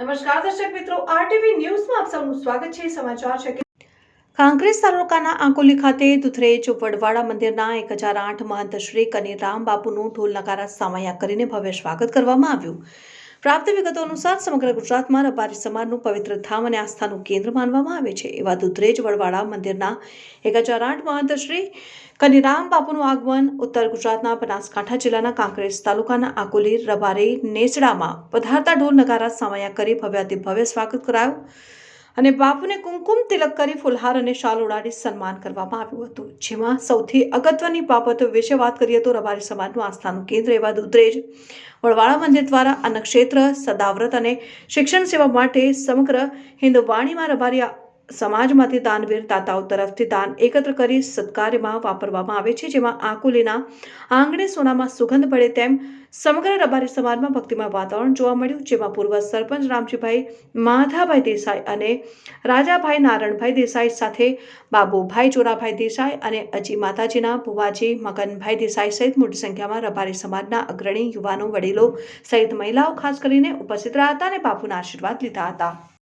નમસ્કાર, દર્શક મિત્રો, આરટીવી ન્યૂઝમાં આપ સૌનું સ્વાગત છે. સમાચાર છે કે કાંકરેજ તાલુકાના આંકોલી ખાતે દુધરેજ વડવાડા મંદિરના એક હજાર આઠ મહંત શ્રી કનીરામ રામબાપુનું ઢોલ નગારા સામૈયા કરીને ભવ્ય સ્વાગત કરવામાં આવ્યું. પ્રાપ્ત વિગતો અનુસાર સમગ્ર ગુજરાતમાં રબારી સમાજનું પવિત્ર ધામ અને આસ્થાનું કેન્દ્ર માનવામાં આવે છે. એવા દુધરેજ, વડવાડા મંદિરના એક હજાર આઠ મહંત શ્રી કનિરામ બાપુનું આગમન ઉત્તર ગુજરાતના બનાસકાંઠા જિલ્લાના કાંકરેજ તાલુકાના આકોલી, રબારી, નેસડામાં પધારતા ઢોલ નગારા સામયા કરી ભવ્યાતિ ભવ્ય સ્વાગત કરાયું. અને બાપુને કુમકુમ તિલક કરી ફુલહાર અને શાલ ઉડાડી સન્માન કરવામાં આવ્યું હતું. જેમાં સૌથી અગત્યની બાબતો વિશે વાત કરીએ તો રબારી સમાજનું આસ્થાનું કેન્દ્ર એવા દુધરેજ, વડવાળા મંદિર દ્વારા અન્નક્ષેત્ર, સદાવ્રત અને શિક્ષણ સેવા માટે સમગ્ર હિન્દુવાણીમાં રબારી સમાજમાંથી દાનવીર દાતાઓ તરફથી દાન એકત્ર કરી સત્કાર્યમાં વાપરવામાં આવે છે. જેમાં આકુલીના આંગણે સોનામાં સુગંધ પડે તેમ સમગ્ર રબારી સમાજમાં ભક્તિમય વાતાવરણ જોવા મળ્યું. જેમાં પૂર્વ સરપંચ રામજીભાઈ, માધાભાઈ દેસાઈ અને રાજાભાઈ નારણભાઈ દેસાઈ સાથે બાબુભાઈ ચોરાભાઈ દેસાઈ અને અજી માતાજીના ભુવાજી મગનભાઈ દેસાઈ સહિત મોટી સંખ્યામાં રબારી સમાજના અગ્રણી યુવાનો, વડીલો સહિત મહિલાઓ ખાસ કરીને ઉપસ્થિત રહ્યા હતા અને બાપુના આશીર્વાદ લીધા હતા.